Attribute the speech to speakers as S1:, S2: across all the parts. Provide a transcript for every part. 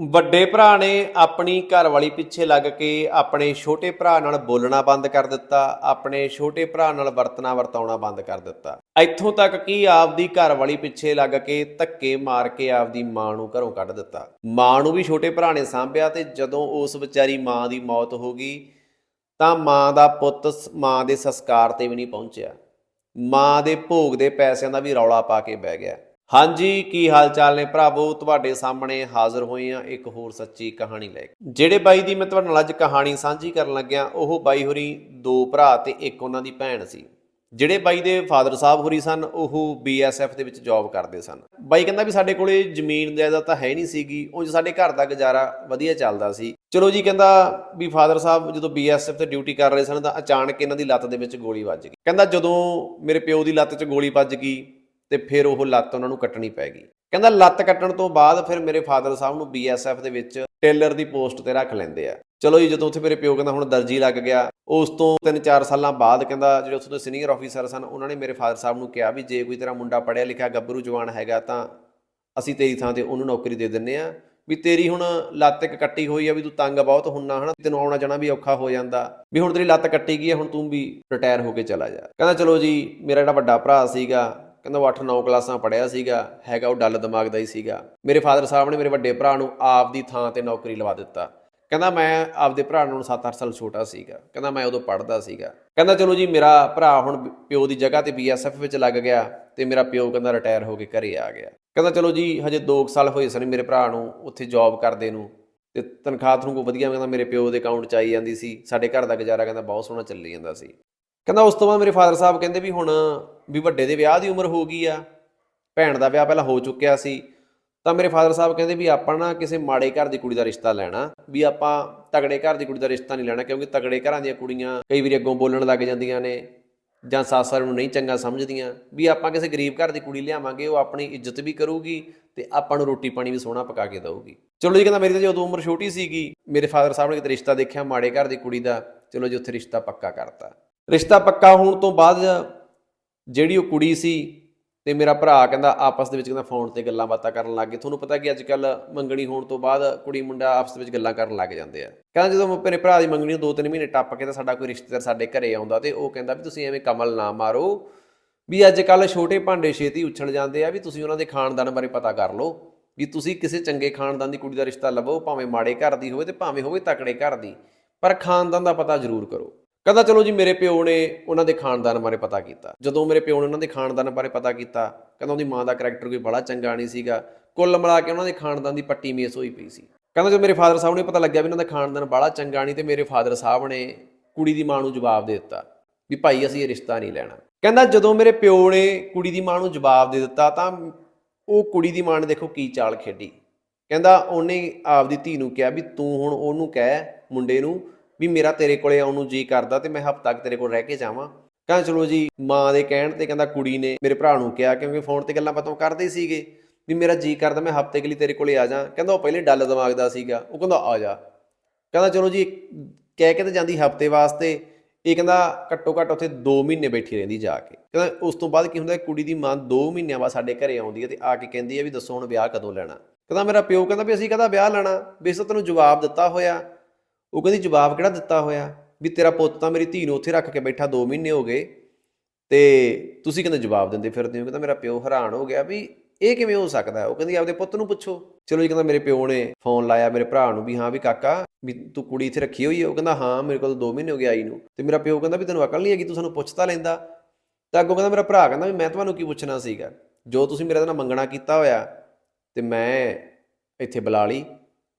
S1: ਵੱਡੇ ਭਰਾ ਨੇ ਆਪਣੀ ਘਰਵਾਲੀ ਪਿੱਛੇ ਲੱਗ ਕੇ ਆਪਣੇ ਛੋਟੇ ਭਰਾ ਨਾਲ ਬੋਲਣਾ ਬੰਦ ਕਰ ਦਿੱਤਾ, ਆਪਣੇ ਛੋਟੇ ਭਰਾ ਨਾਲ ਵਰਤਣਾ ਵਰਤਾਉਣਾ ਬੰਦ ਕਰ ਦਿੱਤਾ। ਇੱਥੋਂ ਤੱਕ ਕਿ ਆਪਦੀ ਘਰਵਾਲੀ ਪਿੱਛੇ ਲੱਗ ਕੇ ਧੱਕੇ ਮਾਰ ਕੇ ਆਪਦੀ ਮਾਂ ਨੂੰ ਘਰੋਂ ਕੱਢ ਦਿੱਤਾ। ਮਾਂ ਨੂੰ ਵੀ ਛੋਟੇ ਭਰਾ ਨੇ ਸਾਂਭਿਆ ਤੇ ਜਦੋਂ ਉਸ ਵਿਚਾਰੀ ਮਾਂ ਦੀ ਮੌਤ ਹੋ ਗਈ, ਤਾਂ ਮਾਂ ਦਾ ਪੁੱਤ ਸ- ਮਾਂ ਦੇ ਸੰਸਕਾਰ ਤੇ ਵੀ ਨਹੀਂ ਪਹੁੰਚਿਆ। ਮਾਂ ਦੇ ਭੋਗ ਦੇ ਪੈਸਿਆਂ ਦਾ ਵੀ ਰੌਲਾ ਪਾ ਕੇ ਬਹਿ ਗਿਆ। ਹਾਂਜੀ, ਕੀ ਹਾਲ ਚਾਲ ਨੇ ਭਰਾਵੋ? ਤੁਹਾਡੇ ਸਾਹਮਣੇ ਹਾਜ਼ਰ ਹੋਏ ਆ ਇੱਕ ਹੋਰ ਸੱਚੀ ਕਹਾਣੀ ਲੈ ਕੇ। ਜਿਹੜੇ ਬਾਈ ਦੀ ਮੈਂ ਤੁਹਾਡੇ ਨਾਲ ਅੱਜ ਕਹਾਣੀ ਸਾਂਝੀ ਕਰਨ ਲੱਗਿਆ, ਉਹ ਬਾਈ ਹੋਰੀ ਦੋ ਭਰਾ ਤੇ ਇੱਕ ਉਹਨਾਂ ਦੀ ਭੈਣ ਸੀ। ਜਿਹੜੇ ਬਾਈ ਦੇ ਫਾਦਰ ਸਾਹਿਬ ਹੋਰੀ ਸਨ, ਉਹ ਬੀਐਸਐਫ ਦੇ ਵਿੱਚ ਜੌਬ ਕਰਦੇ ਸਨ। ਬਾਈ ਕਹਿੰਦਾ ਵੀ ਸਾਡੇ ਕੋਲੇ ਜ਼ਮੀਨ ਜਾਇਦਾਦ ਤਾਂ ਹੈ ਨਹੀਂ ਸੀਗੀ, ਉਂਝ ਸਾਡੇ ਘਰ ਦਾ ਗੁਜ਼ਾਰਾ ਵਧੀਆ ਚੱਲਦਾ ਸੀ। ਚਲੋ ਜੀ, ਕਹਿੰਦਾ ਵੀ ਫਾਦਰ ਸਾਹਿਬ ਜਦੋਂ ਬੀਐਸਐਫ ਤੇ ਡਿਊਟੀ ਕਰ ਰਹੇ ਸਨ ਤਾਂ ਅਚਾਨਕ ਇਹਨਾਂ ਦੀ ਲੱਤ ਦੇ ਵਿੱਚ ਗੋਲੀ ਵੱਜ ਗਈ। ਕਹਿੰਦਾ ਜਦੋਂ ਮੇਰੇ ਪਿਓ ਦੀ ਲੱਤ 'ਚ ਗੋਲੀ ਵੱਜ ਗਈ ਤੇ ਫਿਰ ਉਹ ਲੱਤ ਉਹਨਾਂ ਨੂੰ ਕੱਟਣੀ ਪੈ ਗਈ। ਕਹਿੰਦਾ ਲੱਤ ਕੱਟਣ ਤੋਂ ਬਾਅਦ ਫਿਰ ਮੇਰੇ ਫਾਦਰ ਸਾਹਿਬ ਨੂੰ ਬੀਐਸਐਫ ਦੇ ਵਿੱਚ ਟੇਲਰ ਦੀ ਪੋਸਟ ਤੇ ਰੱਖ ਲੈਂਦੇ ਆ। ਚਲੋ ਜੀ, ਜਦੋਂ ਉੱਥੇ ਮੇਰੇ ਪਿਓ ਕਹਿੰਦਾ ਹੁਣ ਦਰਜੀ ਲੱਗ ਗਿਆ, ਉਸ ਤੋਂ 3-4 ਸਾਲਾਂ ਬਾਅਦ ਕਹਿੰਦਾ ਜਿਹੜੇ ਉੱਥੇ ਦੇ ਸੀਨੀਅਰ ਆਫੀਸਰ ਸਨ ਉਹਨਾਂ ਨੇ ਮੇਰੇ ਫਾਦਰ ਸਾਹਿਬ ਨੂੰ ਕਿਹਾ ਵੀ ਜੇ ਕੋਈ ਤੇਰਾ ਮੁੰਡਾ ਪੜਿਆ ਲਿਖਿਆ ਗੱਭਰੂ ਜਵਾਨ ਹੈਗਾ ਤਾਂ ਅਸੀਂ ਤੇਰੀ ਥਾਂ ਤੇ ਉਹਨੂੰ ਨੌਕਰੀ ਦੇ ਦਿੰਨੇ ਆ। ਵੀ ਤੇਰੀ ਹੁਣ ਲੱਤ ਇੱਕ ਕੱਟੀ ਹੋਈ ਆ ਵੀ ਤੂੰ ਤੰਗ ਬਹੁਤ ਹੁੰਨਾ ਹਨਾ, ਤੈਨੂੰ ਆਉਣਾ ਜਾਣਾ ਵੀ ਔਖਾ ਹੋ ਜਾਂਦਾ। ਵੀ ਹੁਣ ਤੇਰੀ ਲੱਤ ਕੱਟੀ ਗਈ ਆ, ਹੁਣ ਤੂੰ ਵੀ ਰਿਟਾਇਰ ਹੋ ਕੇ ਚਲਾ ਜਾ। ਕਹਿੰਦਾ ਚਲੋ ਜੀ, ਮੇਰਾ ਜਿਹੜਾ ਵੱਡਾ ਭਰਾ ਸੀਗਾ ਕਹਿੰਦਾ ਉਹ 8-9 ਕਲਾਸਾਂ ਪੜਿਆ ਸੀਗਾ, ਹੈਗਾ ਉਹ ਡੱਲ ਦਿਮਾਗ ਦਾ ਹੀ ਸੀਗਾ। ਮੇਰੇ ਫਾਦਰ ਸਾਹਿਬ ਨੇ ਮੇਰੇ ਵੱਡੇ ਭਰਾ ਨੂੰ ਆਪ ਦੀ ਥਾਂ ਤੇ ਨੌਕਰੀ ਲਵਾ ਦਿੱਤਾ। ਕਹਿੰਦਾ ਮੈਂ ਆਪਦੇ ਭਰਾ ਨੂੰ 7-8 ਸਾਲ ਛੋਟਾ ਸੀਗਾ। ਕਹਿੰਦਾ ਮੈਂ ਉਦੋਂ ਪੜਦਾ ਸੀਗਾ। ਕਹਿੰਦਾ ਚਲੋ ਜੀ, ਮੇਰਾ ਭਰਾ ਹੁਣ ਪਿਓ ਦੀ ਜਗ੍ਹਾ ਤੇ ਬੀਐਸਐਫ ਵਿੱਚ ਲੱਗ ਗਿਆ ਤੇ ਮੇਰਾ ਪਿਓ ਕਹਿੰਦਾ ਰਿਟਾਇਰ ਹੋ ਕੇ ਘਰੇ ਆ ਗਿਆ। ਕਹਿੰਦਾ ਚਲੋ ਜੀ, ਹਜੇ 2 ਸਾਲ ਹੋਏ ਸਨ ਮੇਰੇ ਭਰਾ ਨੂੰ ਉੱਥੇ ਜੌਬ ਕਰਦੇ ਨੂੰ ਤੇ ਤਨਖਾਹ ਤੁਹਾਨੂੰ ਕੋ ਵਧੀਆ ਕਹਿੰਦਾ ਮੇਰੇ ਪਿਓ ਦੇ ਅਕਾਊਂਟ 'ਚ ਆਈ ਜਾਂਦੀ ਸੀ। ਸਾਡੇ ਘਰ ਦਾ ਗੁਜ਼ਾਰਾ ਕਹਿੰਦਾ ਬਹੁਤ ਸੋਹਣਾ ਚੱਲੀ ਜਾਂਦਾ ਸੀ। ਕਹਿੰਦਾ ਉਸ ਤੋਂ ਬਾਅਦ ਮੇਰੇ ਫਾਦਰ ਸਾਹਿਬ ਕਹਿੰਦੇ ਵੀ ਹੁਣ ਵੀ ਵੱਡੇ ਦੇ ਵਿਆਹ ਦੀ ਉਮਰ ਹੋ ਗਈ ਆ, ਭੈਣ ਦਾ ਵਿਆਹ ਪਹਿਲਾਂ ਹੋ ਚੁੱਕਿਆ ਸੀ, ਤਾਂ ਮੇਰੇ ਫਾਦਰ ਸਾਹਿਬ ਕਹਿੰਦੇ ਵੀ ਆਪਾਂ ਨਾ ਕਿਸੇ ਮਾੜੇ ਘਰ ਦੀ ਕੁੜੀ ਦਾ ਰਿਸ਼ਤਾ ਲੈਣਾ, ਵੀ ਆਪਾਂ ਤਗੜੇ ਘਰ ਦੀ ਕੁੜੀ ਦਾ ਰਿਸ਼ਤਾ ਨਹੀਂ ਲੈਣਾ, ਕਿਉਂਕਿ ਤਗੜੇ ਘਰਾਂ ਦੀਆਂ ਕੁੜੀਆਂ ਕਈ ਵਾਰੀ ਅੱਗੋਂ ਬੋਲਣ ਲੱਗ ਜਾਂਦੀਆਂ ਨੇ ਜਾਂ ਸੱਸ ਸਹੁਰੇ ਨੂੰ ਨਹੀਂ ਚੰਗਾ ਸਮਝਦੀਆਂ, ਵੀ ਆਪਾਂ ਕਿਸੇ ਗਰੀਬ ਘਰ ਦੀ ਕੁੜੀ ਲਿਆਵਾਂਗੇ, ਉਹ ਆਪਣੀ ਇੱਜ਼ਤ ਵੀ ਕਰੂਗੀ ਤੇ ਆਪਾਂ ਨੂੰ ਰੋਟੀ ਪਾਣੀ ਵੀ ਸੋਹਣਾ ਪਕਾ ਕੇ ਦਊਗੀ। ਚਲੋ ਜੀ, ਕਹਿੰਦਾ ਮੇਰੀ ਤਾਂ ਜਦੋਂ ਉਮਰ ਛੋਟੀ ਸੀਗੀ, ਮੇਰੇ ਫਾਦਰ ਸਾਹਿਬ ਨੇ ਕਿਤੇ ਰਿਸ਼ਤਾ ਦੇਖਿਆ ਮਾੜੇ ਘਰ ਦੀ ਕੁੜੀ ਦਾ, ਚਲੋ ਜੀ, ਉੱਥੇ ਰਿਸ਼ਤਾ ਪੱਕਾ ਕਰਤਾ। ਰਿਸ਼ਤਾ ਪੱਕਾ ਹੋਣ ਤੋਂ ਬਾਅਦ ਜਿਹੜੀ ਉਹ ਕੁੜੀ ਸੀ ਤੇ ਮੇਰਾ ਭਰਾ ਕਹਿੰਦਾ ਆਪਸ ਦੇ ਵਿੱਚ ਕਹਿੰਦਾ ਫੋਨ ਤੇ ਗੱਲਾਂ ਬਾਤਾਂ ਕਰਨ ਲੱਗ ਗਏ। ਤੁਹਾਨੂੰ ਪਤਾ ਕਿ ਅੱਜ ਕੱਲ ਮੰਗਣੀ ਹੋਣ ਤੋਂ ਬਾਅਦ ਕੁੜੀ ਮੁੰਡਾ ਆਪਸ ਦੇ ਵਿੱਚ ਗੱਲਾਂ ਕਰਨ ਲੱਗ ਜਾਂਦੇ ਆ। ਕਹਿੰਦਾ ਜਦੋਂ ਮੇਰੇ ਭਰਾ ਦੀ ਮੰਗਣੀ ਨੂੰ ਦੋ ਤਿੰਨ ਮਹੀਨੇ ਟੱਪ ਕੇ ਤਾਂ ਸਾਡਾ ਕੋਈ ਰਿਸ਼ਤੇਦਾਰ ਸਾਡੇ ਘਰੇ ਆਉਂਦਾ ਤੇ ਉਹ ਕਹਿੰਦਾ ਵੀ ਤੁਸੀਂ ਐਵੇਂ ਕਮਲ ਨਾ ਮਾਰੋ ਵੀ ਅੱਜ ਕੱਲ ਛੋਟੇ ਭਾਂਡੇ ਛੇਤੀ ਉਛਲ ਜਾਂਦੇ ਆ ਵੀ ਤੁਸੀਂ ਉਹਨਾਂ ਦੇ ਖਾਨਦਾਨ ਬਾਰੇ ਪਤਾ ਕਰ ਲਓ ਵੀ ਤੁਸੀਂ ਕਿਸੇ ਚੰਗੇ ਖਾਨਦਾਨ ਦੀ ਕੁੜੀ ਦਾ ਰਿਸ਼ਤਾ ਲਵੋ ਭਾਵੇਂ ਮਾੜੇ ਘਰ ਦੀ ਹੋਵੇ ਤੇ ਭਾਵੇਂ ਹੋਵੇ ਤਕੜੇ ਘਰ ਦੀ, ਪਰ ਖਾਨਦਾਨ ਦਾ ਪਤਾ ਜ਼ਰੂਰ ਕਰੋ। ਕਹਿੰਦਾ, ਚਲੋ ਜੀ, ਮੇਰੇ ਪਿਓ ਨੇ ਉਹਨਾਂ ਦੇ ਖਾਨਦਾਨ ਬਾਰੇ ਪਤਾ ਕੀਤਾ। ਜਦੋਂ ਮੇਰੇ ਪਿਓ ਨੇ ਉਹਨਾਂ ਦੇ ਖਾਨਦਾਨ ਬਾਰੇ ਪਤਾ ਕੀਤਾ, ਕਹਿੰਦਾ, ਉਹਦੀ ਮਾਂ ਦਾ ਕੈਰੈਕਟਰ ਕੋਈ ਬੜਾ ਚੰਗਾ ਨਹੀਂ ਸੀਗਾ। ਕੁੱਲ ਮਿਲਾ ਕੇ ਉਹਨਾਂ ਦੇ ਖਾਨਦਾਨ ਦੀ ਪੱਟੀ ਮੇਸ ਹੋਈ ਪਈ ਸੀ। ਕਹਿੰਦਾ, ਜਦੋਂ ਮੇਰੇ ਫਾਦਰ ਸਾਹਿਬ ਨੂੰ ਪਤਾ ਲੱਗਿਆ ਵੀ ਉਹਨਾਂ ਦਾ ਖਾਨਦਾਨ ਬੜਾ ਚੰਗਾ ਨਹੀਂ, ਤੇ ਮੇਰੇ ਫਾਦਰ ਸਾਹਿਬ ਨੇ ਕੁੜੀ ਦੀ ਮਾਂ ਨੂੰ ਜਵਾਬ ਦੇ ਦਿੱਤਾ ਵੀ, ਭਾਈ, ਅਸੀਂ ਇਹ ਰਿਸ਼ਤਾ ਨਹੀਂ ਲੈਣਾ। ਕਹਿੰਦਾ, ਜਦੋਂ ਮੇਰੇ ਪਿਓ ਨੇ ਕੁੜੀ ਦੀ ਮਾਂ ਨੂੰ ਜਵਾਬ ਦੇ ਦਿੱਤਾ, ਤਾਂ ਉਹ ਕੁੜੀ ਦੀ ਮਾਂ ਨੇ ਦੇਖੋ ਕੀ ਚਾਲ ਖੇਡੀ। ਕਹਿੰਦਾ, ਉਹਨੇ ਆਪਦੀ ਧੀ ਨੂੰ ਕਿਹਾ ਵੀ, ਤੂੰ ਹੁਣ ਉਹਨੂੰ ਕਹਿ, ਮੁੰਡੇ ਨੂੰ ਵੀ ਮੇਰਾ ਤੇਰੇ ਕੋਲੇ ਆਉਣ ਨੂੰ ਜੀ ਕਰਦਾ ਤੇ ਮੈਂ ਹਫ਼ਤਾ ਤੱਕ ਤੇਰੇ ਕੋਲ ਰਹਿ ਕੇ ਜਾਵਾਂ। ਕਹਿੰਦਾ, ਚਲੋ ਜੀ, ਮਾਂ ਦੇ ਕਹਿਣ ਤੇ ਕਹਿੰਦਾ ਕੁੜੀ ਨੇ ਮੇਰੇ ਭਰਾ ਨੂੰ ਕਿਹਾ, ਕਿਉਂਕਿ ਫੋਨ ਤੇ ਗੱਲਾਂ ਬਾਤਾਂ ਕਰਦੇ ਸੀਗੇ, ਵੀ ਮੇਰਾ ਜੀ ਕਰਦਾ, ਮੈਂ ਹਫ਼ਤੇ ਕੇ ਲਈ ਤੇਰੇ ਕੋਲੇ ਆ ਜਾ। ਕਹਿੰਦਾ, ਉਹ ਪਹਿਲੇ ਡੱਲ ਦਿਮਾਗ ਦਾ ਸੀਗਾ, ਉਹ ਕਹਿੰਦਾ, ਆ ਜਾ। ਕਹਿੰਦਾ, ਚਲੋ ਜੀ, ਕਹਿ ਕੇ ਤੇ ਜਾਂਦੀ ਹਫ਼ਤੇ ਵਾਸਤੇ। ਇਹ ਕਹਿੰਦਾ, ਘੱਟੋ ਘੱਟ ਉੱਥੇ 2 ਮਹੀਨੇ ਬੈਠੀ ਰਹਿੰਦੀ ਜਾ ਕੇ। ਕਹਿੰਦਾ, ਉਸ ਤੋਂ ਬਾਅਦ ਕੀ ਹੁੰਦਾ ਕੁੜੀ ਦੀ ਮਾਂ 2 ਮਹੀਨਿਆਂ ਬਾਅਦ ਸਾਡੇ ਘਰੇ ਆਉਂਦੀ ਹੈ ਤੇ ਆ ਕੇ ਕਹਿੰਦੀ ਹੈ ਵੀ ਦੱਸੋ ਹੁਣ ਵਿਆਹ ਕਦੋਂ ਲੈਣਾ। ਕਹਿੰਦਾ, ਮੇਰਾ ਪਿਓ ਕਹਿੰਦਾ ਵੀ ਅਸੀਂ ਕਹਦਾ ਵਿਆਹ ਲੈਣਾ? ਵੀ ਤੈਨੂੰ ਜਵਾਬ ਦਿੱਤਾ ਹੋਇਆ। ਉਹ ਕਹਿੰਦੀ, ਜਵਾਬ ਕਿਹੜਾ ਦਿੱਤਾ ਹੋਇਆ? ਵੀ ਤੇਰਾ ਪੁੱਤ ਤਾਂ ਮੇਰੀ ਧੀ ਨੂੰ ਉੱਥੇ ਰੱਖ ਕੇ ਬੈਠਾ 2 ਮਹੀਨੇ ਹੋ ਗਏ। ਤੇ ਤੁਸੀਂ ਕਹਿੰਦੇ ਜਵਾਬ ਦਿੰਦੇ ਫਿਰਦੇ ਹੋ, ਕਹਿੰਦਾ ਮੇਰਾ ਪਿਓ ਹੈਰਾਨ ਹੋ ਗਿਆ ਵੀ ਇਹ ਕਿਵੇਂ ਹੋ ਸਕਦਾ ਉਹ ਕਹਿੰਦੀ, ਆਪਦੇ ਪੁੱਤ ਨੂੰ ਪੁੱਛੋ। ਚਲੋ ਜੀ, ਕਹਿੰਦਾ ਮੇਰੇ ਪਿਓ ਨੇ ਫੋਨ ਲਾਇਆ, ਮੇਰੇ ਭਰਾ ਨੂੰ ਵੀ, ਹਾਂ ਵੀ ਕਾਕਾ, ਵੀ ਤੂੰ ਕੁੜੀ ਇੱਥੇ ਰੱਖੀ ਹੋਈ ਹੈ? ਉਹ ਕਹਿੰਦਾ, ਹਾਂ, ਮੇਰੇ ਕੋਲ 2 ਮਹੀਨੇ ਹੋ ਗਏ ਆਈ ਨੂੰ। ਤੇ ਮੇਰਾ ਪਿਓ ਕਹਿੰਦਾ ਵੀ, ਤੈਨੂੰ ਅਕਲ ਨਹੀਂ ਹੈਗੀ, ਤੂੰ ਸਾਨੂੰ ਪੁੱਛ ਤਾਂ ਲੈਂਦਾ। ਤਾਂ ਅੱਗੋਂ ਕਹਿੰਦਾ ਮੇਰਾ ਭਰਾ ਕਹਿੰਦਾ ਵੀ, ਮੈਂ ਤੁਹਾਨੂੰ ਕੀ ਪੁੱਛਣਾ ਸੀਗਾ? ਜੋ ਤੁਸੀਂ ਮੇਰੇ ਨਾਲ ਮੰਗਣਾ ਕੀਤਾ ਹੋਇਆ, ਤੇ ਮੈਂ ਇੱਥੇ ਬੁਲਾ ਲਈ।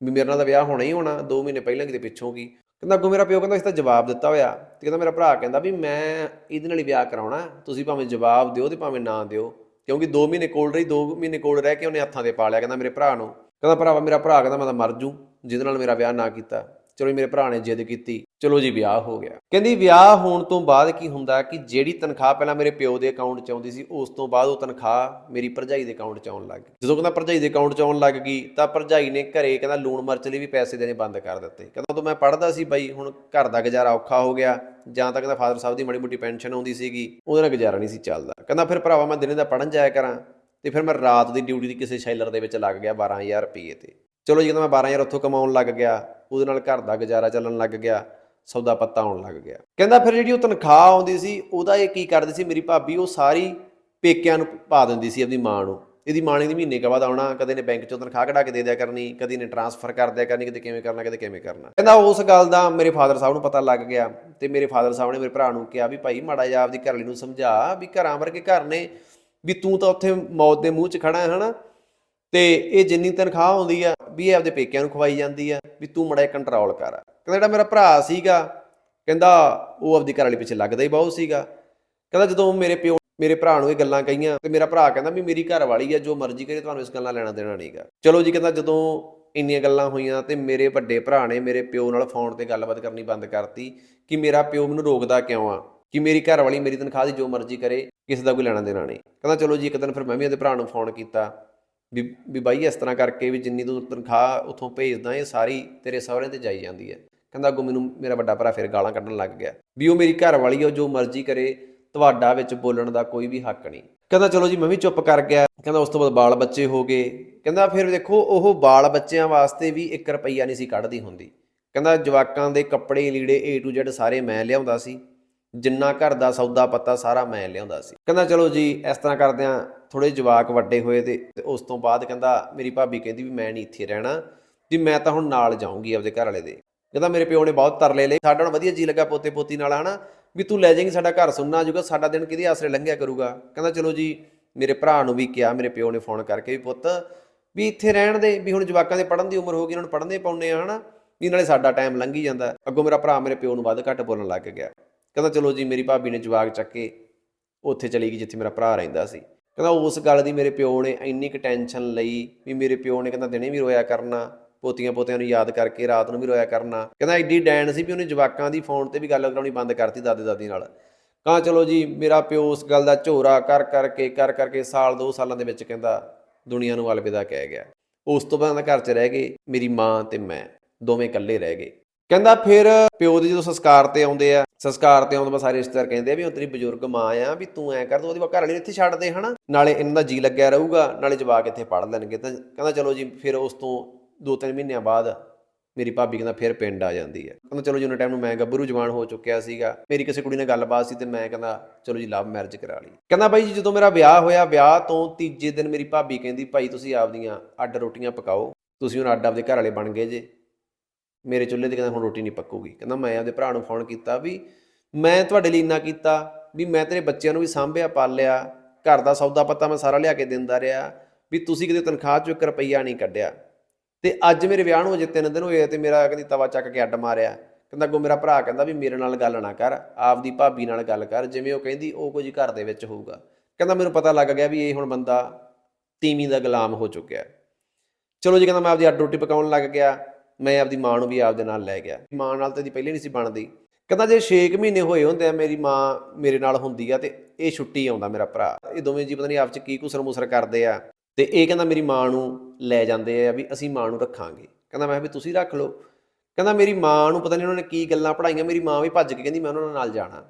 S1: ਵੀ ਮੇਰੇ ਨਾਲ ਤਾਂ ਵਿਆਹ ਹੋਣਾ ਹੀ ਹੋਣਾ 2 ਮਹੀਨੇ ਪਹਿਲਾਂ ਕਿਤੇ ਪਿੱਛੋਂ ਕੀ। ਕਹਿੰਦਾ, ਅੱਗੋਂ ਮੇਰਾ ਪਿਓ ਕਹਿੰਦਾ ਇਸ ਤਾਂ ਜਵਾਬ ਦਿੱਤਾ ਹੋਇਆ। ਤੇ ਕਹਿੰਦਾ, ਮੇਰਾ ਭਰਾ ਕਹਿੰਦਾ ਵੀ ਮੈਂ ਇਹਦੇ ਨਾਲ ਹੀ ਵਿਆਹ ਕਰਾਉਣਾ, ਤੁਸੀਂ ਭਾਵੇਂ ਜਵਾਬ ਦਿਓ ਤੇ ਭਾਵੇਂ ਨਾ ਦਿਓ। ਕਿਉਂਕਿ 2 ਮਹੀਨੇ ਕੋਲ ਰਹੀ 2 ਮਹੀਨੇ ਕੋਲ ਰਹਿ ਕੇ ਉਹਨੇ ਹੱਥਾਂ ਤੇ ਪਾ ਲਿਆ ਕਹਿੰਦਾ ਮੇਰੇ ਭਰਾ ਨੂੰ। ਕਹਿੰਦਾ, ਭਰਾਵਾ, ਮੇਰਾ ਭਰਾ ਕਹਿੰਦਾ ਮੈਂ ਤਾਂ ਮਰ ਜੂ, ਜਿਹਦੇ ਨਾਲ ਮੇਰਾ ਵਿਆਹ ਨਾ ਕੀਤਾ। ਚਲੋ ਜੀ, ਮੇਰੇ ਭਰਾ ਨੇ ਜਿੱਦ ਕੀਤੀ, ਚਲੋ ਜੀ, ਵਿਆਹ ਹੋ ਗਿਆ। ਕਹਿੰਦੀ, ਵਿਆਹ ਹੋਣ ਤੋਂ ਬਾਅਦ ਕੀ ਹੁੰਦਾ ਕਿ ਜਿਹੜੀ ਤਨਖਾਹ ਪਹਿਲਾਂ ਮੇਰੇ ਪਿਓ ਦੇ ਅਕਾਊਂਟ 'ਚ ਆਉਂਦੀ ਸੀ, ਉਸ ਤੋਂ ਬਾਅਦ ਉਹ ਤਨਖਾਹ ਮੇਰੀ ਭਰਜਾਈ ਦੇ ਅਕਾਊਂਟ 'ਚ ਆਉਣ ਲੱਗ ਗਈ। ਜਦੋਂ ਕਹਿੰਦਾ ਭਰਜਾਈ ਦੇ ਅਕਾਊਂਟ 'ਚ ਆਉਣ ਲੱਗ ਗਈ, ਤਾਂ ਭਰਜਾਈ ਨੇ ਘਰੇ ਕਹਿੰਦਾ ਲੂਣ ਮਿਰਚ ਲਈ ਵੀ ਪੈਸੇ ਦੇਣੇ ਬੰਦ ਕਰ ਦਿੱਤੇ। ਕਹਿੰਦਾ ਉਦੋਂ ਮੈਂ ਪੜਦਾ ਸੀ ਬਾਈ, ਹੁਣ ਘਰ ਦਾ ਗੁਜ਼ਾਰਾ ਔਖਾ ਹੋ ਗਿਆ, ਜਾਂ ਤਾਂ ਕਹਿੰਦਾ ਫਾਦਰ ਸਾਹਿਬ ਦੀ ਮਾੜੀ ਮੋਟੀ ਪੈਨਸ਼ਨ ਆਉਂਦੀ ਸੀਗੀ, ਉਹਦੇ ਨਾਲ ਗੁਜ਼ਾਰਾ ਨਹੀਂ ਸੀ ਚੱਲਦਾ। ਕਹਿੰਦਾ, ਫਿਰ ਭਰਾਵਾ, ਮੈਂ ਦਿਨੇ ਦਾ ਪੜਨ ਜਾਇਆ ਕਰਾਂ, ਤੇ ਫਿਰ ਮੈਂ ਰਾਤ ਦੀ ਡਿਊਟੀ ਦੀ ਕਿਸੇ ਸ਼ੈਲਰ ਦੇ ਵਿੱਚ ਲੱਗ ਗਿਆ 12000 ਰੁਪਏ ਤੇ। ਚਲੋ ਜੀ ਕਹਿੰਦਾ ਮੈਂ 12000 ਉੱਥੋਂ ਕਮਾਉਣ ਲੱਗ ਗਿਆ, ਉਹਦੇ ਨਾਲ ਘਰ ਦਾ ਗੁਜ਼ਾਰਾ ਚੱਲਣ ਲੱਗ ਗਿਆ, ਸੌਦਾ ਪੱਤਾ ਆਉਣ ਲੱਗ ਗਿਆ। ਕਹਿੰਦਾ ਫਿਰ ਜਿਹੜੀ ਉਹ ਤਨਖਾਹ ਆਉਂਦੀ ਸੀ, ਉਹਦਾ ਇਹ ਕੀ ਕਰਦੀ ਸੀ ਮੇਰੀ ਭਾਬੀ, ਉਹ ਸਾਰੀ ਪੇਕਿਆਂ ਨੂੰ ਪਾ ਦਿੰਦੀ ਸੀ ਆਪਣੀ ਮਾਂ ਨੂੰ। ਇਹਦੀ ਮਾਂ ਨੇ ਦੀ ਮਹੀਨੇ ਕੁ ਬਾਅਦ ਆਉਣਾ, ਕਦੇ ਨੇ ਬੈਂਕ ਚੋਂ ਤਨਖਾਹ ਕਢਾ ਕੇ ਦੇ ਦਿਆ ਕਰਨੀ, ਕਦੇ ਨੇ ਟਰਾਂਸਫਰ ਕਰ ਦਿਆ ਕਰਨੀ, ਕਦੇ ਕਿਵੇਂ ਕਰਨਾ, ਕਦੇ ਕਿਵੇਂ ਕਰਨਾ। ਕਹਿੰਦਾ ਉਸ ਗੱਲ ਦਾ ਮੇਰੇ ਫਾਦਰ ਸਾਹਿਬ ਨੂੰ ਪਤਾ ਲੱਗ ਗਿਆ ਤੇ ਮੇਰੇ ਫਾਦਰ ਸਾਹਿਬ ਨੇ ਮੇਰੇ ਭਰਾ ਨੂੰ ਕਿਹਾ ਵੀ ਭਾਈ ਮਾੜਾ ਜਿਹਾ ਆਪਦੀ ਘਰਲੀ ਨੂੰ ਸਮਝਾ ਵੀ ਘਰਾਂ ਵਰਗੇ ਘਰ ਨੇ, ਵੀ ਤੂੰ ਤਾਂ ਉੱਥੇ ਮੌਤ ਦੇ ਮੂੰਹ 'ਚ ਖੜਾ ਹੈ ਹਨਾ, ਤੇ ਇਹ ਜਿੰਨੀ ਤਨਖਾਹ ਆਉਂਦੀ ਆ ਵੀ ਇਹ ਆਪਦੇ ਪੇਕਿਆਂ ਨੂੰ ਖਵਾਈ ਜਾਂਦੀ ਆ, ਵੀ ਤੂੰ ਮੜਾ ਕੰਟਰੋਲ ਕਰ। ਕਹਿੰਦਾ ਜਿਹੜਾ ਮੇਰਾ ਭਰਾ ਸੀਗਾ, ਕਹਿੰਦਾ ਉਹ ਆਪਦੀ ਘਰ ਵਾਲੀ ਪਿੱਛੇ ਲੱਗਦਾ ਹੀ ਬਹੁਤ ਸੀਗਾ। ਕਹਿੰਦਾ ਜਦੋਂ ਮੇਰੇ ਪਿਓ, ਮੇਰੇ ਭਰਾ ਨੂੰ ਇਹ ਗੱਲਾਂ ਕਹੀਆਂ, ਤੇ ਮੇਰਾ ਭਰਾ ਕਹਿੰਦਾ ਵੀ ਮੇਰੀ ਘਰ ਵਾਲੀ ਆ, ਜੋ ਮਰਜ਼ੀ ਕਰੇ, ਤੁਹਾਨੂੰ ਇਸ ਗੱਲਾਂ ਲੈਣਾ ਦੇਣਾ ਨਹੀਂਗਾ ਚਲੋ ਜੀ, ਕਹਿੰਦਾ ਜਦੋਂ ਇੰਨੀਆਂ ਗੱਲਾਂ ਹੋਈਆਂ ਤੇ ਮੇਰੇ ਵੱਡੇ ਭਰਾ ਨੇ ਮੇਰੇ ਪਿਓ ਨਾਲ ਫੋਨ ਤੇ ਗੱਲਬਾਤ ਕਰਨੀ ਬੰਦ ਕਰਤੀ ਕਿ ਮੇਰਾ ਪਿਓ ਮੈਨੂੰ ਰੋਕਦਾ ਕਿਉਂ ਆ? ਕਿ ਮੇਰੀ ਘਰ ਵਾਲੀ ਮੇਰੀ ਤਨਖਾਹ ਦੀ ਜੋ ਮਰਜ਼ੀ ਕਰੇ, ਕਿਸੇ ਦਾ ਕੋਈ ਲੈਣਾ ਦੇਣਾ ਨਹੀਂ। ਕਹਿੰਦਾ ਚਲੋ ਜੀ, ਇੱਕ ਦਿਨ ਫਿਰ ਮੈਂ ਵੀ ਉਹਦੇ ਭਰਾ ਨੂੰ ਫੋਨ ਕੀਤਾ। ਵੀ ਵੀ ਬਾਈ ਇਸ ਤਰ੍ਹਾਂ ਕਰਕੇ ਵੀ ਜਿੰਨੀ ਤੂੰ ਤਨਖਾਹ ਉੱਥੋਂ ਭੇਜਦਾ ਇਹ ਸਾਰੀ ਤੇਰੇ ਸਹੁਰੇ ਤੇ ਜਾਈ ਜਾਂਦੀ ਹੈ। ਕਹਿੰਦਾ, ਅੱਗੋਂ ਮੈਨੂੰ ਮੇਰਾ ਵੱਡਾ ਭਰਾ ਫਿਰ ਗਾਲਾਂ ਕੱਢਣ ਲੱਗ ਗਿਆ। ਵੀ ਉਹ ਮੇਰੀ ਘਰ ਵਾਲੀ ਉਹ ਜੋ ਮਰਜ਼ੀ ਕਰੇ, ਤੁਹਾਡਾ ਵਿੱਚ ਬੋਲਣ ਦਾ ਕੋਈ ਵੀ ਹੱਕ ਨਹੀਂ। ਕਹਿੰਦਾ, ਚਲੋ ਜੀ, ਮੈਂ ਵੀ ਚੁੱਪ ਕਰ ਗਿਆ। ਕਹਿੰਦਾ, ਉਸ ਤੋਂ ਬਾਅਦ ਬਾਲ ਬੱਚੇ ਹੋ ਗਏ। ਕਹਿੰਦਾ, ਫਿਰ ਦੇਖੋ, ਉਹ ਬਾਲ ਬੱਚਿਆਂ ਵਾਸਤੇ ਵੀ 1 ਰੁਪਈਆ ਨਹੀਂ ਸੀ ਕੱਢਦੀ ਹੁੰਦੀ। ਕਹਿੰਦਾ, ਜਵਾਕਾਂ ਦੇ ਕੱਪੜੇ, ਲੀੜੇ A to Z ਸਾਰੇ ਮੈਂ ਲਿਆਉਂਦਾ ਸੀ। ਜਿੰਨਾ ਘਰ ਦਾ ਸੌਦਾ ਪੱਤਾ ਸਾਰਾ ਮੈਂ ਲਿਆਉਂਦਾ ਸੀ। ਕਹਿੰਦਾ, ਚਲੋ ਜੀ, ਇਸ ਤਰ੍ਹਾਂ ਕਰਦਿਆਂ ਥੋੜੇ ਜਵਾਕ ਵੱਡੇ ਹੋਏ ਤੇ ਤੇ ਉਸ ਤੋਂ ਬਾਅਦ ਕਹਿੰਦਾ ਮੇਰੀ ਭਾਬੀ ਕਹਿੰਦੀ ਵੀ ਮੈਂ ਨਹੀਂ ਇੱਥੇ ਰਹਿਣਾ, ਵੀ ਮੈਂ ਤਾਂ ਹੁਣ ਨਾਲ ਜਾਊਂਗੀ ਆਪਦੇ ਘਰ ਵਾਲੇ ਦੇ। ਕਹਿੰਦਾ ਮੇਰੇ ਪਿਓ ਨੇ ਬਹੁਤ ਤਰਲੇ ਲਏ, ਸਾਡਾ ਹੁਣ ਵਧੀਆ ਜੀ ਲੱਗਾ ਪੋਤੇ ਪੋਤੀ ਨਾਲ, ਹਨਾ? ਵੀ ਤੂੰ ਲੈ ਜਾਏਂਗੀ ਸਾਡਾ ਘਰ, ਸੁਣਨਾ ਜੂਗਾ ਸਾਡਾ ਦਿਨ ਕਿਹਦੇ ਆਸਰੇ ਲੰਘਿਆ ਕਰੂਗਾ? ਕਹਿੰਦਾ ਚਲੋ ਜੀ, ਮੇਰੇ ਭਰਾ ਨੂੰ ਵੀ ਕਿਹਾ, ਮੇਰੇ ਪਿਓ ਨੇ ਫੋਨ ਕਰਕੇ ਵੀ ਪੁੱਤ, ਵੀ ਇੱਥੇ ਰਹਿਣ ਦੇ, ਵੀ ਹੁਣ ਜਵਾਕਾਂ ਦੇ ਪੜ੍ਹਨ ਦੀ ਉਮਰ ਹੋ ਗਈ ਉਹਨਾਂ ਨੂੰ ਪੜ੍ਹਨ ਦੇ ਪਾਉਣੇ ਆ, ਹਨਾ? ਵੀ ਨਾਲੇ ਸਾਡਾ ਟਾਈਮ ਲੰਘੀ ਜਾਂਦਾ। ਅੱਗੋਂ ਮੇਰਾ ਭਰਾ ਮੇਰੇ ਪਿਓ ਨੂੰ ਵੱਧ ਘੱਟ ਬੋਲਣ ਲੱਗ ਗਿਆ। ਕਹਿੰਦਾ ਚਲੋ ਜੀ, ਮੇਰੀ ਭਾਬੀ ਨੇ ਜਵਾਕ ਚੱਕੇ ਉੱਥੇ ਚਲੀ ਗਈ, ਜਿੱਥੇ ਮੇਰਾ ਭਰਾ ਰਹਿੰਦਾ ਸੀ। ਕਹਿੰਦਾ ਉਸ ਗੱਲ ਦੀ ਮੇਰੇ ਪਿਓ ਨੇ ਇੰਨੀ ਕੁ ਟੈਨਸ਼ਨ ਲਈ ਵੀ ਮੇਰੇ ਪਿਓ ਨੇ ਕਹਿੰਦਾ ਦਿਨੇ ਵੀ ਰੋਇਆ ਕਰਨਾ, ਪੋਤੀਆਂ ਪੋਤਿਆਂ ਨੂੰ ਯਾਦ ਕਰਕੇ ਰਾਤ ਨੂੰ ਵੀ ਰੋਇਆ ਕਰਨਾ। ਕਹਿੰਦਾ ਐਡੀ ਡੈਣ ਸੀ ਵੀ ਉਹਨੇ ਜਵਾਕਾਂ ਦੀ ਫੋਨ ਤੇ ਵੀ ਗੱਲ ਕਰਾਉਣੀ ਬੰਦ ਕਰਤੀ ਦਾਦੇ ਦਾਦੀ ਨਾਲ। ਕਹਾਂ ਚਲੋ ਜੀ, ਮੇਰਾ ਪਿਓ ਉਸ ਗੱਲ ਦਾ ਝੋਰਾ ਕਰ ਕਰਕੇ ਕਰ ਕਰਕੇ ਸਾਲ ਦੋ ਸਾਲਾਂ ਦੇ ਵਿੱਚ ਕਹਿੰਦਾ ਦੁਨੀਆ ਨੂੰ ਅਲਵਿਦਾ ਕਹਿ ਗਿਆ। ਉਸ ਤੋਂ ਬਾਅਦ ਘਰ 'ਚ ਰਹਿ ਗਏ, ਮੇਰੀ ਮਾਂ ਤੇ ਮੈਂ ਦੋਵੇਂ ਇਕੱਲੇ ਰਹਿ ਗਏ। ਕਹਿੰਦਾ ਫਿਰ ਪਿਓ ਦੇ ਜਦੋਂ ਸੰਸਕਾਰ ਤੇ ਆਉਂਦੇ ਆ ਸੰਸਕਾਰ ਤੇ ਆਉਂਦੇ ਤੋਂ ਸਾਰੇ ਰਿਸ਼ਤੇਦਾਰ ਕਹਿੰਦੇ ਆ ਵੀ ਉਹ ਤੇਰੀ ਬਜ਼ੁਰਗ ਮਾਂ ਆ, ਵੀ ਤੂੰ ਐ ਕਰ, ਤੂੰ ਉਹਦੀ ਘਰ ਵਾਲੀ ਇੱਥੇ ਛੱਡ ਦੇ, ਹਨਾ? ਨਾਲੇ ਇਹਨਾਂ ਦਾ ਜੀ ਲੱਗਿਆ ਰਹੂਗਾ, ਨਾਲੇ ਜਵਾਕ ਇੱਥੇ ਪੜ੍ਹ ਲੈਣਗੇ। ਤਾਂ ਕਹਿੰਦਾ ਚਲੋ ਜੀ, ਫਿਰ ਉਸ ਤੋਂ ਦੋ ਤਿੰਨ ਮਹੀਨਿਆਂ ਬਾਅਦ ਮੇਰੀ ਭਾਬੀ ਕਹਿੰਦਾ ਫਿਰ ਪਿੰਡ ਆ ਜਾਂਦੀ ਹੈ। ਕਹਿੰਦਾ ਚਲੋ ਜੀ, ਉਹਨਾਂ ਟਾਈਮ ਨੂੰ ਮੈਂ ਗੱਭਰੂ ਜਵਾਨ ਹੋ ਚੁੱਕਿਆ ਸੀਗਾ। ਮੇਰੀ ਕਿਸੇ ਕੁੜੀ ਨਾਲ ਗੱਲਬਾਤ ਸੀ ਤੇ ਮੈਂ ਕਹਿੰਦਾ ਚਲੋ ਜੀ ਲਵ ਮੈਰਿਜ ਕਰਾ ਲਈ। ਕਹਿੰਦਾ ਬਾਈ ਜੀ, ਜਦੋਂ ਮੇਰਾ ਵਿਆਹ ਹੋਇਆ, ਵਿਆਹ ਤੋਂ ਤੀਜੇ ਦਿਨ ਮੇਰੀ ਭਾਬੀ ਕਹਿੰਦੀ, ਭਾਈ ਤੁਸੀਂ ਆਪਦੀਆਂ ਅੱਡ ਰੋਟੀਆਂ ਪਕਾਓ, ਤੁਸੀਂ ਹੁਣ ਅੱਡ ਆਪਦੇ ਘਰ ਵਾਲੇ ਬਣ ਗਏ ਜੇ। ਮੇਰੇ ਚੁੱਲ੍ਹੇ ਤੇ ਕਹਿੰਦਾ ਹੁਣ ਰੋਟੀ ਨਹੀਂ ਪੱਕੂਗੀ। ਕਹਿੰਦਾ ਮੈਂ ਆਪਦੇ ਭਰਾ ਨੂੰ ਫੋਨ ਕੀਤਾ ਵੀ ਮੈਂ ਤੁਹਾਡੇ ਲਈ ਇੰਨਾ ਕੀਤਾ ਵੀ ਮੈਂ ਤੇਰੇ ਬੱਚਿਆਂ ਨੂੰ ਵੀ ਸਾਂਭਿਆ, ਪਾਲਿਆ, ਘਰ ਦਾ ਸੌਦਾ ਪੱਤਾ ਮੈਂ ਸਾਰਾ ਲਿਆ ਕੇ ਦਿੰਦਾ ਰਿਹਾ ਵੀ ਤੁਸੀਂ ਕਿਤੇ ਤਨਖਾਹ ਚੋਂ 1 ਰੁਪਈਆ ਨਹੀਂ ਕੱਢਿਆ। ਤੇ ਅੱਜ ਮੇਰੇ ਵਿਆਹ ਨੂੰ ਅਜੇ ਤਿੰਨ ਦਿਨ ਹੋਏ ਆ ਤੇ ਮੇਰਾ ਕਹਿੰਦੀ ਤਵਾ ਚੱਕ ਕੇ ਅੱਡ ਮਾਰਿਆ। ਕਹਿੰਦਾ ਅੱਗੋਂ ਮੇਰਾ ਭਰਾ ਕਹਿੰਦਾ ਵੀ ਮੇਰੇ ਨਾਲ ਗੱਲ ਨਾ ਕਰ, ਆਪਦੀ ਭਾਬੀ ਨਾਲ ਗੱਲ ਕਰ, ਜਿਵੇਂ ਉਹ ਕਹਿੰਦੀ ਉਹ ਕੁਝ ਘਰ ਦੇ ਵਿੱਚ ਹੋਊਗਾ। ਕਹਿੰਦਾ ਮੈਨੂੰ ਪਤਾ ਲੱਗ ਗਿਆ ਵੀ ਇਹ ਹੁਣ ਬੰਦਾ ਤੀਵੀਂ ਦਾ ਗੁਲਾਮ ਹੋ ਚੁੱਕਿਆ। ਚਲੋ ਜੀ ਕਹਿੰਦਾ ਮੈਂ ਆਪਦੀ ਅੱਡ ਰੋਟੀ ਪਕਾਉਣ ਲੱਗ ਗਿਆ। ਮੈਂ ਆਪਦੀ ਮਾਂ ਨੂੰ ਵੀ ਆਪਦੇ ਨਾਲ ਲੈ ਗਿਆ। ਮਾਂ ਨਾਲ ਤਾਂ ਜੀ ਪਹਿਲੇ ਨਹੀਂ ਸੀ ਬਣਦੀ। ਕਹਿੰਦਾ ਜੇ 6 ਮਹੀਨੇ ਹੋਏ ਹੁੰਦੇ ਆ, ਮੇਰੀ ਮਾਂ ਮੇਰੇ ਨਾਲ ਹੁੰਦੀ ਆ ਤੇ ਇਹ ਛੁੱਟੀ ਆਉਂਦਾ ਮੇਰਾ ਭਰਾ। ਇਹ ਦੋਵੇਂ ਜੀ ਪਤਾ ਨਹੀਂ ਆਪ ਚ ਕੀ ਕੁਸਰ ਮੁਸਰ ਕਰਦੇ ਆ ਤੇ ਇਹ ਕਹਿੰਦਾ ਮੇਰੀ ਮਾਂ ਨੂੰ ਲੈ ਜਾਂਦੇ ਆ ਵੀ ਅਸੀਂ ਮਾਂ ਨੂੰ ਰੱਖਾਂਗੇ। ਕਹਿੰਦਾ ਮੈਂ ਕਿਹਾ ਵੀ ਤੁਸੀਂ ਰੱਖ ਲਓ। ਕਹਿੰਦਾ ਮੇਰੀ ਮਾਂ ਨੂੰ ਪਤਾ ਨਹੀਂ ਉਹਨਾਂ ਨੇ ਕੀ ਗੱਲਾਂ ਪੜਾਈਆਂ ਮੇਰੀ ਮਾਂ ਵੀ ਭੱਜ ਕੇ ਕਹਿੰਦੀ ਮੈਂ ਉਹਨਾਂ ਨਾਲ ਜਾਣਾ।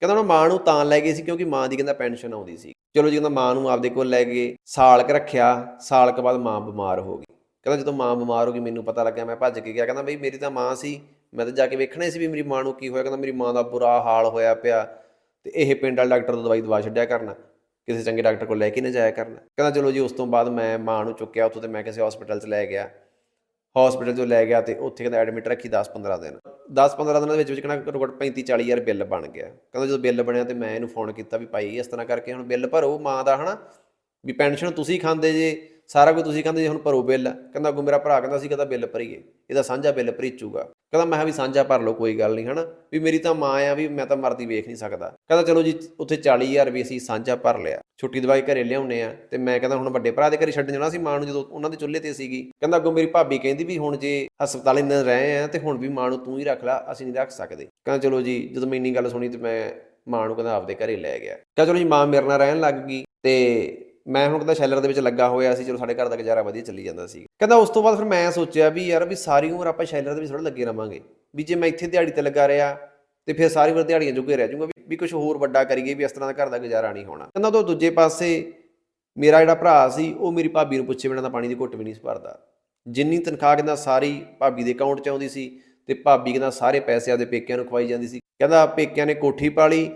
S1: ਕਹਿੰਦਾ ਉਹਨਾਂ ਮਾਂ ਨੂੰ ਤਾਂ ਲੈ ਗਏ ਸੀ ਕਿਉਂਕਿ ਮਾਂ ਦੀ ਕਹਿੰਦਾ ਪੈਨਸ਼ਨ ਆਉਂਦੀ ਸੀ। ਚਲੋ ਜੀ ਕਹਿੰਦਾ ਮਾਂ ਨੂੰ ਆਪਦੇ ਕੋਲ ਲੈ ਗਏ ਸਾਲ ਕ ਰੱਖਿਆ ਸਾਲ ਕ ਬਾਅਦ ਮਾਂ ਬਿਮਾਰ ਹੋ ਗਈ। ਕਹਿੰਦਾ ਜਦੋਂ ਮਾਂ ਬਿਮਾਰ ਹੋ ਗਈ, ਮੈਨੂੰ ਪਤਾ ਲੱਗਿਆ, ਮੈਂ ਭੱਜ ਕੇ ਗਿਆ। ਕਹਿੰਦਾ ਬਈ ਮੇਰੀ ਤਾਂ ਮਾਂ ਸੀ, ਮੈਂ ਤਾਂ ਜਾ ਕੇ ਵੇਖਣਾ ਹੀ ਸੀ ਵੀ ਮੇਰੀ ਮਾਂ ਨੂੰ ਕੀ ਹੋਇਆ। ਕਹਿੰਦਾ ਮੇਰੀ ਮਾਂ ਦਾ ਬੁਰਾ ਹਾਲ ਹੋਇਆ ਪਿਆ ਤੇ ਇਹ ਪਿੰਡ ਵਾਲੇ ਡਾਕਟਰ ਤੋਂ ਦਵਾਈ ਦਵਾ ਛੱਡਿਆ ਕਰਨਾ। ਕਿਸੇ ਚੰਗੇ ਡਾਕਟਰ ਕੋਲ ਲੈ ਕੇ ਨਾ ਜਾਇਆ ਕਰਨਾ। ਕਹਿੰਦਾ ਚਲੋ ਜੀ, ਉਸ ਤੋਂ ਬਾਅਦ ਮੈਂ ਮਾਂ ਨੂੰ ਚੁੱਕਿਆ ਉੱਥੋਂ ਤੇ ਮੈਂ ਕਿਸੇ ਹਸਪੀਟਲ 'ਚ ਲੈ ਗਿਆ। ਹਸਪੀਟਲ 'ਚੋਂ ਲੈ ਗਿਆ ਤੇ ਉੱਥੇ ਕਹਿੰਦਾ ਐਡਮਿਟ ਰੱਖੀ 10-15 ਦਿਨ। 10-15 ਦਿਨਾਂ ਦੇ ਵਿੱਚ ਵਿੱਚ ਕਹਿੰਦਾ ਘੱਟੋ ਘੱਟ 35-40 ਹਜ਼ਾਰ ਬਿੱਲ ਬਣ ਗਿਆ। ਕਹਿੰਦਾ ਜਦੋਂ ਬਿੱਲ ਬਣਿਆ ਤੇ ਮੈਂ ਇਹਨੂੰ ਫੋਨ ਕੀਤਾ ਵੀ ਭਾਈ ਇਸ ਤਰ੍ਹਾਂ ਕਰਕੇ ਹੁਣ ਬਿੱਲ ਭਰੋ ਮਾਂ ਦਾ, ਹਨਾ? ਵੀ ਪੈਨਸ਼ਨ ਤੁਸੀਂ ਖਾਂਦੇ ਜੇ। ਸਾਰਾ ਕੁਝ ਤੁਸੀਂ ਕਹਿੰਦੇ ਜੇ ਹੁਣ ਭਰੋ ਬਿੱਲ। ਕਹਿੰਦਾ ਅੱਗੋਂ ਮੇਰਾ ਭਰਾ ਕਹਿੰਦਾ ਸੀ, ਕਹਿੰਦਾ ਬਿੱਲ ਭਰੀਏ। ਇਹਦਾ ਸਾਂਝਾ ਬਿੱਲ ਭਰੀਚੂਗਾ। ਕਹਿੰਦਾ ਮੈਂ ਕਿਹਾ ਵੀ ਸਾਂਝਾ ਭਰ ਲਓ, ਕੋਈ ਗੱਲ ਨਹੀਂ, ਹਨਾ? ਵੀ ਮੇਰੀ ਤਾਂ ਮਾਂ ਆ, ਵੀ ਮੈਂ ਤਾਂ ਮਰਦੀ ਵੇਖ ਨਹੀਂ ਸਕਦਾ। ਕਹਿੰਦਾ ਚਲੋ ਜੀ, ਉੱਥੇ 40000 ਵੀ ਅਸੀਂ ਸਾਂਝਾ ਭਰ ਲਿਆ। ਛੁੱਟੀ ਦਵਾਈ ਘਰੇ ਲਿਆਉਨੇ ਆ। ਤੇ ਮੈਂ ਕਹਿੰਦਾ ਹੁਣ ਵੱਡੇ ਭਰਾ ਦੇ ਘਰੇ ਛੱਡਣ ਜਾਣਾ ਸੀ ਮਾਂ ਨੂੰ ਜਦੋਂ ਉਹਨਾਂ ਦੇ ਚੁੱਲ੍ਹੇ ਤੇ ਸੀਗੀ। ਕਹਿੰਦਾ ਅੱਗੋਂ ਮੇਰੀ ਭਾਬੀ ਕਹਿੰਦੀ ਵੀ ਹੁਣ ਜੇ ਹਸਪਤਾਲ ਇੰਨੇ ਰਹੇ ਆ, ਤੇ ਹੁਣ ਵੀ ਮਾਂ ਨੂੰ ਤੂੰ ਹੀ ਰੱਖ ਲੈ, ਅਸੀਂ ਨਹੀਂ ਰੱਖ ਸਕਦੇ। ਕਹਿੰਦਾ ਚਲੋ ਜੀ, ਜਦੋਂ ਮੈਂ ਇੰਨੀ ਗੱਲ ਸੁਣੀ ਤੇ ਮੈਂ ਮਾਂ ਨੂੰ ਕਹਿੰਦਾ ਆਪਦੇ ਘਰੇ ਲੈ ਗਿਆ। ਕਹਿੰਦਾ ਚਲੋ ਜੀ, ਮਾਂ ਮੇਰੇ ਨਾਲ ਰਹਿਣ ਲੱਗ ਗਈ। ਤੇ ਮੈਂ ਹੁਣ ਕਹਿੰਦਾ ਸ਼ੈਲਰ ਦੇ ਵਿੱਚ ਲੱਗਾ ਹੋਇਆ ਸੀ, ਚਲੋ ਸਾਡੇ ਘਰ ਦਾ ਗੁਜ਼ਾਰਾ ਵਧੀਆ ਚੱਲੀ ਜਾਂਦਾ ਸੀ। ਕਹਿੰਦਾ ਉਸ ਤੋਂ ਬਾਅਦ ਫਿਰ ਮੈਂ ਸੋਚਿਆ ਵੀ ਯਾਰ ਵੀ ਸਾਰੀ ਉਮਰ ਆਪਾਂ ਸ਼ੈਲਰ ਦੇ ਵਿੱਚ ਥੋੜਾ ਲੱਗੇ ਰਵਾਂਗੇ। ਵੀ ਜੇ ਮੈਂ ਇੱਥੇ ਦਿਹਾੜੀ ਤੇ ਲੱਗਾ ਰਿਹਾ, ਤੇ ਫਿਰ ਸਾਰੀ ਉਮਰ ਦਿਹਾੜੀਆਂ ਜੁਗੇ ਰਹਿ ਜਾਊਂਗਾ, ਵੀ ਕੁਝ ਹੋਰ ਵੱਡਾ ਕਰੀਏ, ਵੀ ਇਸ ਤਰ੍ਹਾਂ ਦਾ ਘਰ ਦਾ ਗੁਜ਼ਾਰਾ ਨਹੀਂ ਹੋਣਾ। ਕਹਿੰਦਾ ਤੋਂ ਦੂਜੇ ਪਾਸੇ ਮੇਰਾ ਜਿਹੜਾ ਭਰਾ ਸੀ, ਉਹ ਮੇਰੀ ਭਾਬੀ ਨੂੰ ਪੁੱਛੇ ਬਿਨਾਂ ਤਾਂ ਪਾਣੀ ਦੀ ਘੁੱਟ ਵੀ ਨਹੀਂ ਸੀ ਭਰਦਾ। ਜਿੰਨੀ ਤਨਖਾਹ ਕਹਿੰਦਾ ਸਾਰੀ ਭਾਬੀ ਦੇ ਅਕਾਊਂਟ 'ਚ ਆਉਂਦੀ ਸੀ, ਤੇ ਭਾਬੀ ਕਹਿੰਦਾ ਸਾਰੇ ਪੈਸੇ ਆਪਦੇ ਪੇਕਿਆਂ ਨੂੰ ਖਵਾਈ ਜਾਂਦੀ ਸੀ। ਕਹਿੰਦਾ ਪੇਕਿਆਂ ਨੇ ਕੋਠੀ ਪਾਲੀ,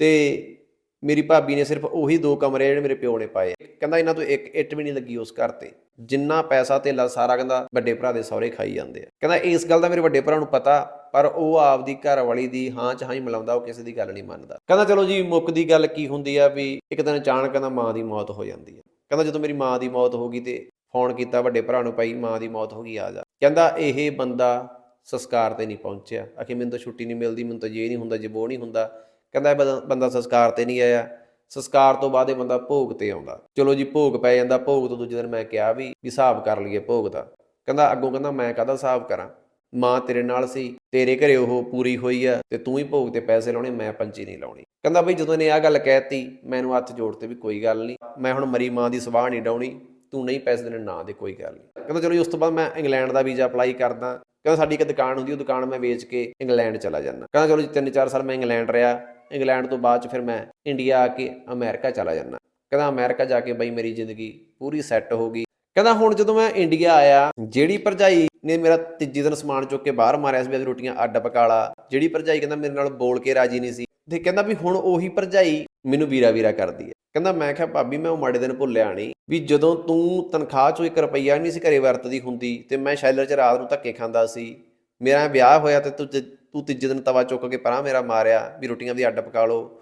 S1: ਤੇ ਮੇਰੀ ਭਾਬੀ ਨੇ ਸਿਰਫ ਉਹੀ ਦੋ ਕਮਰੇ ਜਿਹੜੇ ਮੇਰੇ ਪਿਓ ਨੇ ਪਾਏ। ਕਹਿੰਦਾ ਇਹਨਾਂ ਤੋਂ ਇੱਕ ਇੱਟ ਵੀ ਨਹੀਂ ਲੱਗੀ ਉਸ ਘਰ ਤੇ। ਜਿੰਨਾ ਪੈਸਾ ਧੇਲਾ ਸਾਰਾ ਕਹਿੰਦਾ ਵੱਡੇ ਭਰਾ ਦੇ ਸਹੁਰੇ ਖਾਈ ਜਾਂਦੇ ਆ। ਕਹਿੰਦਾ ਇਸ ਗੱਲ ਦਾ ਮੇਰੇ ਵੱਡੇ ਭਰਾ ਨੂੰ ਪਤਾ, ਪਰ ਉਹ ਆਪਦੀ ਘਰ ਵਾਲੀ ਦੀ ਹਾਂ ਚ ਹਾਂ ਹੀ ਮਿਲਾਉਂਦਾ, ਉਹ ਕਿਸੇ ਦੀ ਗੱਲ ਨਹੀਂ ਮੰਨਦਾ। ਕਹਿੰਦਾ ਚਲੋ ਜੀ, ਮੁੱਕ ਦੀ ਗੱਲ ਕੀ ਹੁੰਦੀ ਆ ਵੀ ਇੱਕ ਦਿਨ ਅਚਾਨਕ ਕਹਿੰਦਾ ਮਾਂ ਦੀ ਮੌਤ ਹੋ ਜਾਂਦੀ ਆ। ਕਹਿੰਦਾ ਜਦੋਂ ਮੇਰੀ ਮਾਂ ਦੀ ਮੌਤ ਹੋ ਗਈ ਤੇ ਫੋਨ ਕੀਤਾ ਵੱਡੇ ਭਰਾ ਨੂੰ ਭਾਈ, ਮਾਂ ਦੀ ਮੌਤ ਹੋ ਗਈ, ਆ ਜਾ। ਕਹਿੰਦਾ ਇਹ ਬੰਦਾ ਸੰਸਕਾਰ ਤੇ ਨਹੀਂ ਪਹੁੰਚਿਆ। ਆਖੇ ਮੈਨੂੰ ਤਾਂ ਛੁੱਟੀ ਨਹੀਂ ਮਿਲਦੀ, ਮੈਨੂੰ ਤਾਂ ਜੇ ਨਹੀਂ ਹੁੰਦਾ, ਜੇ ਉਹ ਨਹੀਂ ਹੁੰਦਾ। ਕਹਿੰਦਾ ਇਹ ਬੰਦਾ- ਬੰਦਾ ਸੰਸਕਾਰ ਤੇ ਨਹੀਂ ਆਇਆ। ਸੰਸਕਾਰ ਤੋਂ ਬਾਅਦ ਇਹ ਬੰਦਾ ਭੋਗ ਤੇ ਆਉਂਦਾ। ਚਲੋ ਜੀ, ਭੋਗ ਪੈ ਜਾਂਦਾ। ਭੋਗ ਤੋਂ ਦੂਜੇ ਦਿਨ ਮੈਂ ਕਿਹਾ ਵੀ ਹਿਸਾਬ ਕਰ ਲਈਏ ਭੋਗ ਦਾ। ਕਹਿੰਦਾ ਅੱਗੋਂ ਕਹਿੰਦਾ ਮੈਂ ਕਾਹਦਾ ਹਿਸਾਬ ਕਰਾਂ? ਮਾਂ ਤੇਰੇ ਨਾਲ ਸੀ, ਤੇਰੇ ਘਰੇ ਉਹ ਪੂਰੀ ਹੋਈ ਆ ਤੇ ਤੂੰ ਹੀ ਭੋਗ ਤੇ ਪੈਸੇ ਲਾਉਣੇ, ਮੈਂ ਪੰਚੀ ਨਹੀਂ ਲਾਉਣੀ। ਕਹਿੰਦਾ ਬਈ ਜਦੋਂ ਨੇ ਆਹ ਗੱਲ ਕਹਿਤੀ, ਮੈਨੂੰ ਹੱਥ ਜੋੜ 'ਤੇ ਵੀ ਕੋਈ ਗੱਲ ਨਹੀਂ। ਮੈਂ ਹੁਣ ਮਰੀ ਮਾਂ ਦੀ ਸਵਾਹ ਨਹੀਂ ਡਾਉਣੀ, ਤੂੰ ਨਹੀਂ ਪੈਸੇ ਦੇਣੇ, ਨਾ ਦੇ ਕੋਈ ਗੱਲ ਨਹੀਂ। ਕਹਿੰਦਾ ਚਲੋ ਜੀ, ਉਸ ਤੋਂ ਬਾਅਦ ਮੈਂ ਇੰਗਲੈਂਡ ਦਾ ਵੀਜ਼ਾ ਅਪਲਾਈ ਕਰਦਾ। ਕਹਿੰਦਾ ਸਾਡੀ ਇੱਕ ਦੁਕਾਨ ਹੁੰਦੀ, ਉਹ ਦੁਕਾਨ ਮੈਂ ਵੇਚ ਕੇ ਇੰਗਲੈਂਡ ਚਲਾ ਜਾਂਦਾ। ਕਹਿੰਦਾ ਚਲੋ ਜੀ 3-4 ਸਾਲ ਮੈਂ ਇੰਗਲੈਂਡ ਰਿਹਾ। ਇੰਗਲੈਂਡ ਤੋਂ ਬਾਅਦ ਚ ਫਿਰ ਮੈਂ ਇੰਡੀਆ ਆ ਕੇ ਅਮਰੀਕਾ ਚਲਾ ਜਾਂਦਾ। ਕਹਿੰਦਾ ਅਮਰੀਕਾ ਜਾ ਕੇ ਬਈ ਮੇਰੀ ਜ਼ਿੰਦਗੀ ਪੂਰੀ ਸੈੱਟ ਹੋ ਗਈ। ਕਹਿੰਦਾ ਹੁਣ ਜਦੋਂ ਮੈਂ ਇੰਡੀਆ ਆਇਆ, ਜਿਹੜੀ ਭਰਜਾਈ ਨੇ ਮੇਰਾ ਤੀਜੀ ਦਿਨ ਸਮਾਨ ਚੁੱਕ ਕੇ ਬਾਹਰ ਮਾਰਿਆ ਸੀ ਵੀ ਰੋਟੀਆਂ ਅੱਡ ਪਕਾ ਲਾ ਜਿਹੜੀ ਭਰਜਾਈ ਕਹਿੰਦਾ ਮੇਰੇ ਨਾਲ ਬੋਲ ਕੇ ਰਾਜੀ ਨਹੀਂ ਸੀ, ਤੇ ਕਹਿੰਦਾ ਵੀ ਹੁਣ ਉਹੀ ਭਰਜਾਈ ਮੈਨੂੰ ਵੀਰਾ ਵੀਰਾ ਕਰਦੀ ਹੈ। ਕਹਿੰਦਾ ਮੈਂ ਕਿਹਾ, ਭਾਬੀ, ਮੈਂ ਉਹ ਮਾੜੇ ਦਿਨ ਭੁੱਲਿਆ ਨਹੀਂ ਵੀ ਜਦੋਂ ਤੂੰ ਤਨਖਾਹ ਚੋਂ 1 ਰੁਪਈਆ ਨਹੀਂ ਸੀ ਘਰੇ ਵਰਤਦੀ ਹੁੰਦੀ ਤੇ ਮੈਂ ਸ਼ੈਲਰ 'ਚ ਰਾਤ ਨੂੰ ਧੱਕੇ ਖਾਂਦਾ ਸੀ, ਮੇਰਾ ਵਿਆਹ ਹੋਇਆ ਤੇ ਤੂੰ ਤੂੰ ਤੀਜੇ ਦਿਨ ਤਵਾ ਚੁੱਕ ਕੇ ਪਰਾਂ ਮੇਰਾ ਮਾਰਿਆ, ਵੀ ਰੋਟੀਆਂ ਦੀ ਅੱਡ ਪਕਾ ਲਓ।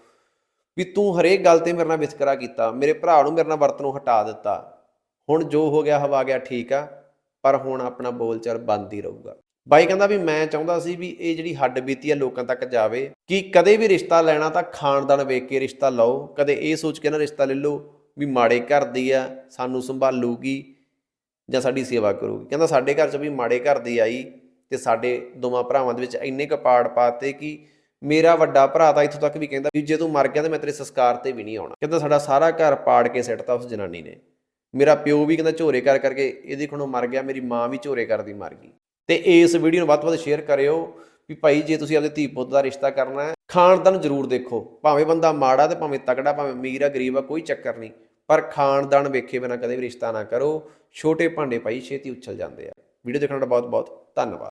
S1: ਵੀ ਤੂੰ ਹਰੇਕ ਗੱਲ ਤੇ ਮੇਰੇ ਨਾਲ ਵਿਤਕਰਾ ਕੀਤਾ, ਮੇਰੇ ਭਰਾ ਨੂੰ ਮੇਰੇ ਨਾਲ ਵਰਤਨੋਂ ਹਟਾ ਦਿੱਤਾ। ਹੁਣ ਜੋ ਹੋ ਗਿਆ, ਹਵਾ ਗਿਆ, ਠੀਕ ਆ, ਪਰ ਹੁਣ ਆਪਣਾ ਬੋਲਚਾਲ ਬੰਦ ਹੀ ਰਹੂਗਾ। ਬਾਈ ਕਹਿੰਦਾ ਵੀ ਮੈਂ ਚਾਹੁੰਦਾ ਸੀ ਵੀ ਇਹ ਜਿਹੜੀ ਹੱਡ ਬੀਤੀ ਆ ਲੋਕਾਂ ਤੱਕ ਜਾਵੇ, ਕਿ ਕਦੇ ਵੀ ਰਿਸ਼ਤਾ ਲੈਣਾ ਤਾਂ ਖਾਨਦਾਨ ਵੇਖ ਕੇ ਰਿਸ਼ਤਾ ਲਓ, ਕਦੇ ਇਹ ਸੋਚ ਕੇ ਨਾ ਰਿਸ਼ਤਾ ਲੈ ਲਓ ਵੀ ਮਾੜੇ ਘਰ ਦੀ ਆ, ਸਾਨੂੰ ਸੰਭਾਲੂਗੀ ਜਾਂ ਸਾਡੀ ਸੇਵਾ ਕਰੂਗੀ। ਕਹਿੰਦਾ ਸਾਡੇ ਘਰ 'ਚ ਵੀ ਮਾੜੇ ਘਰ ਦੀ ਆਈ ਤੇ ਸਾਡੇ ਦੋਵਾਂ ਭਰਾਵਾਂ ਦੇ ਵਿੱਚ ਇੰਨੇ ਕੁ ਪਾੜ ਪਾਤੇ ਕਿ ਮੇਰਾ ਵੱਡਾ ਭਰਾ ਤਾਂ ਇੱਥੋਂ ਤੱਕ ਵੀ ਕਹਿੰਦਾ ਵੀ ਜੇ ਤੂੰ ਮਰ ਗਿਆ ਤਾਂ ਮੈਂ ਤੇਰੇ ਸੰਸਕਾਰ ਤੇ ਵੀ ਨਹੀਂ ਆਉਣਾ। ਕਹਿੰਦਾ ਸਾਡਾ ਸਾਰਾ ਘਰ ਪਾੜ ਕੇ ਸਿੱਟਤਾ ਉਸ ਜਨਾਨੀ ਨੇ। ਮੇਰਾ ਪਿਓ ਵੀ ਕਹਿੰਦਾ ਝੋਰੇ ਕਰ ਕਰਕੇ ਇਹਦੇ ਖਣੋਂ ਮਰ ਗਿਆ, ਮੇਰੀ ਮਾਂ ਵੀ ਝੋਰੇ ਕਰਦੀ ਮਰ ਗਈ। ਤੇ ਇਸ ਵੀਡੀਓ ਨੂੰ ਵੱਧ ਤੋਂ ਵੱਧ ਸ਼ੇਅਰ ਕਰਿਓ ਵੀ ਭਾਈ ਜੇ ਤੁਸੀਂ ਆਪਦੇ ਧੀ ਪੁੱਤ ਦਾ ਰਿਸ਼ਤਾ ਕਰਨਾ ਹੈ, ਖਾਨਦਾਨ ਜ਼ਰੂਰ ਦੇਖੋ। ਭਾਵੇਂ ਬੰਦਾ ਮਾੜਾ ਤੇ ਭਾਵੇਂ ਤਕੜਾ, ਭਾਵੇਂ ਅਮੀਰ ਆ, ਗਰੀਬ ਆ, ਕੋਈ ਚੱਕਰ ਨਹੀਂ। ਪਰ ਖਾਨਦਾਨ ਵੇਖੇ ਬਿਨਾ ਕਦੇ ਵੀ ਰਿਸ਼ਤਾ ਨਾ ਕਰੋ। ਛੋਟੇ ਭਾਂਡੇ ਭਾਈ ਛੇਤੀ ਉਛਲ ਜਾਂਦੇ ਆ। ਵੀਡੀਓ ਦੇਖਣ ਦਾ ਬਹੁਤ ਬਹੁਤ ਧੰਨਵਾਦ।